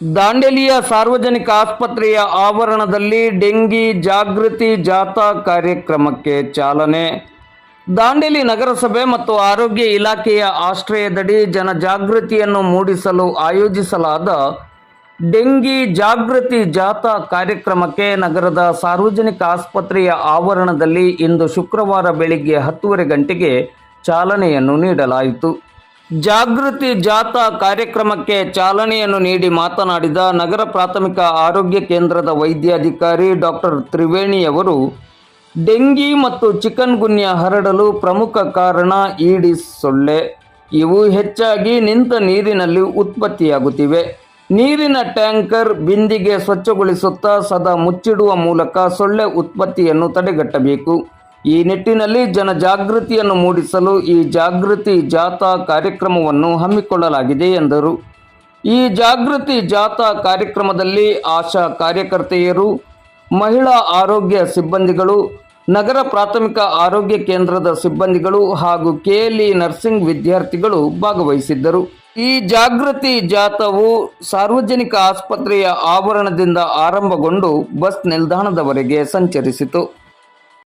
ದಾಂಡೇಲಿಯ ಸಾರ್ವಜನಿಕ ಆಸ್ಪತ್ರೆಯ ಆವರಣದಲ್ಲಿ ಡೆಂಗಿ ಜಾಗೃತಿ ಜಾಥಾ ಕಾರ್ಯಕ್ರಮಕ್ಕೆ ಚಾಲನೆ. ದಾಂಡೇಲಿ ನಗರಸಭೆ ಮತ್ತು ಆರೋಗ್ಯ ಇಲಾಖೆಯ ಆಶ್ರಯದಡಿ ಜನಜಾಗೃತಿಯನ್ನು ಮೂಡಿಸಲು ಆಯೋಜಿಸಲಾದ ಡೆಂಗಿ ಜಾಗೃತಿ ಜಾಥಾ ಕಾರ್ಯಕ್ರಮಕ್ಕೆ ನಗರದ ಸಾರ್ವಜನಿಕ ಆಸ್ಪತ್ರೆಯ ಆವರಣದಲ್ಲಿ ಇಂದು ಶುಕ್ರವಾರ ಬೆಳಿಗ್ಗೆ ಹತ್ತೂವರೆ ಗಂಟೆಗೆ ಚಾಲನೆಯನ್ನು ನೀಡಲಾಯಿತು. ಜಾಗೃತಿ ಜಾಥಾ ಕಾರ್ಯಕ್ರಮಕ್ಕೆ ಚಾಲನೆಯನ್ನು ನೀಡಿ ಮಾತನಾಡಿದ ನಗರ ಪ್ರಾಥಮಿಕ ಆರೋಗ್ಯ ಕೇಂದ್ರದ ವೈದ್ಯಾಧಿಕಾರಿ ಡಾಕ್ಟರ್ ತ್ರಿವೇಣಿಯವರು ಡೆಂಗಿ ಮತ್ತು ಚಿಕನ್ ಗುನ್ಯ ಹರಡಲು ಪ್ರಮುಖ ಕಾರಣ ಈಡಿಸ್ ಸೊಳ್ಳೆ. ಇವು ಹೆಚ್ಚಾಗಿ ನಿಂತ ನೀರಿನಲ್ಲಿ ಉತ್ಪತ್ತಿಯಾಗುತ್ತಿವೆ. ನೀರಿನ ಟ್ಯಾಂಕರ್ ಬಿಂದಿಗೆ ಸ್ವಚ್ಛಗೊಳಿಸುತ್ತಾ ಸದಾ ಮುಚ್ಚಿಡುವ ಮೂಲಕ ಸೊಳ್ಳೆ ಉತ್ಪತ್ತಿಯನ್ನು ತಡೆಗಟ್ಟಬೇಕು. ಈ ನಿಟ್ಟಿನಲ್ಲಿ ಜನಜಾಗೃತಿಯನ್ನು ಮೂಡಿಸಲು ಈ ಜಾಗೃತಿ ಜಾಥಾ ಕಾರ್ಯಕ್ರಮವನ್ನು ಹಮ್ಮಿಕೊಳ್ಳಲಾಗಿದೆ ಎಂದರು. ಈ ಜಾಗೃತಿ ಜಾಥಾ ಕಾರ್ಯಕ್ರಮದಲ್ಲಿ ಆಶಾ ಕಾರ್ಯಕರ್ತೆಯರು, ಮಹಿಳಾ ಆರೋಗ್ಯ ಸಿಬ್ಬಂದಿಗಳು, ನಗರ ಪ್ರಾಥಮಿಕ ಆರೋಗ್ಯ ಕೇಂದ್ರದ ಸಿಬ್ಬಂದಿಗಳು ಹಾಗೂ ಕೆಎಲ್ಇ ನರ್ಸಿಂಗ್ ವಿದ್ಯಾರ್ಥಿಗಳು ಭಾಗವಹಿಸಿದ್ದರು. ಈ ಜಾಗೃತಿ ಜಾಥಾವು ಸಾರ್ವಜನಿಕ ಆಸ್ಪತ್ರೆಯ ಆವರಣದಿಂದ ಆರಂಭಗೊಂಡು ಬಸ್ ನಿಲ್ದಾಣದವರೆಗೆ ಸಂಚರಿಸಿತು.